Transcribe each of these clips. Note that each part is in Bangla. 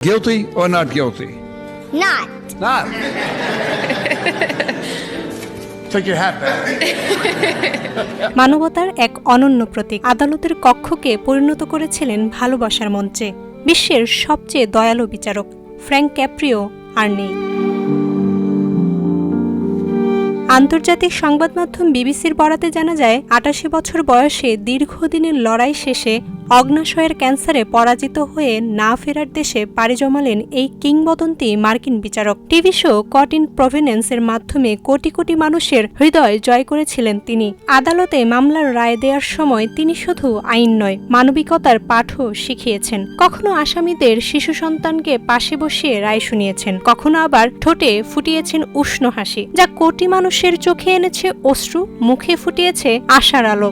Guilty or not guilty? Not. Not. Take your hat back. মানবতার এক অনন্য প্রতীক আদালতের কক্ষকে পরিণত করেছিলেন ভালোবাসার মঞ্চে বিশ্বের সবচেয়ে দয়ালু বিচারক ফ্র্যাঙ্ক ক্যাপ্রিও আর নেই আন্তর্জাতিক সংবাদ মাধ্যম বিবিসির বরাতে জানা যায় আটাশি বছর বয়সে দীর্ঘদিনের লড়াই শেষে অগ্নাশয়ের ক্যান্সারে পরাজিত হয়ে না ফেরার দেশে পাড়ি জমালেন এই কিংবদন্তি মার্কিন বিচারক। টিভি শো কট ইন প্রভিনেন্সের মাধ্যমে কোটি কোটি মানুষের হৃদয় জয় করেছিলেন তিনি। আদালতে মামলার রায় দেওয়ার সময় তিনি শুধু আইন নয়, মানবিকতার পাঠও শিখিয়েছেন। কখনো আসামিদের শিশু সন্তানকে পাশে বসিয়ে রায় শুনিয়েছেন, কখনো আবার ঠোঁটে ফুটিয়েছেন উষ্ণ হাসি। যা কোটি মানুষের চোখে এনেছে অশ্রু, মুখে ফুটিয়েছে আশার আলো।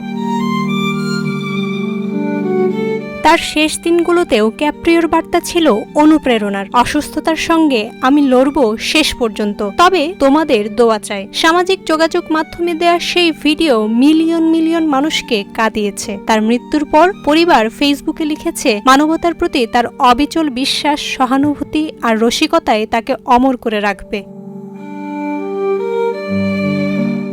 তার শেষ দিনগুলোতেও ক্যাপ্রিওর বার্তা ছিল অনুপ্রেরণার। অসুস্থতার সঙ্গে আমি লড়ব শেষ পর্যন্ত। তবে তোমাদের দোয়া চাই। সামাজিক যোগাযোগ মাধ্যমে দেয়া সেই ভিডিও মিলিয়ন মিলিয়ন মানুষকে কাঁদিয়েছে। তার মৃত্যুর পর পরিবার ফেসবুকে লিখেছে, মানবতার প্রতি তার অবিচল বিশ্বাস, সহানুভূতি আর রসিকতায় তাকে অমর করে রাখবে।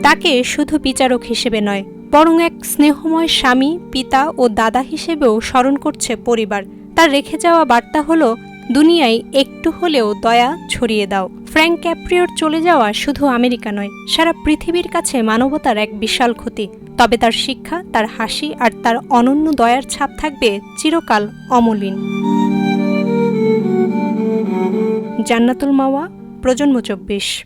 তাকে শুধু বিচারক হিসেবে নয় বরং এক স্নেহময় স্বামী, পিতা ও দাদা হিসেবেও স্মরণ করছে পরিবার। তার রেখে যাওয়া বার্তা হলো, দুনিয়ায় একটু হলেও দয়া ছড়িয়ে দাও। ফ্র্যাঙ্ক ক্যাপ্রিওর চলে যাওয়া শুধু আমেরিকা নয়, সারা পৃথিবীর কাছে মানবতার এক বিশাল ক্ষতি। তবে তার শিক্ষা, তার হাসি আর তার অনন্য দয়ার ছাপ থাকবে চিরকাল অমলিন। জান্নাতুল মাওয়া, প্রজন্ম চব্বিশ।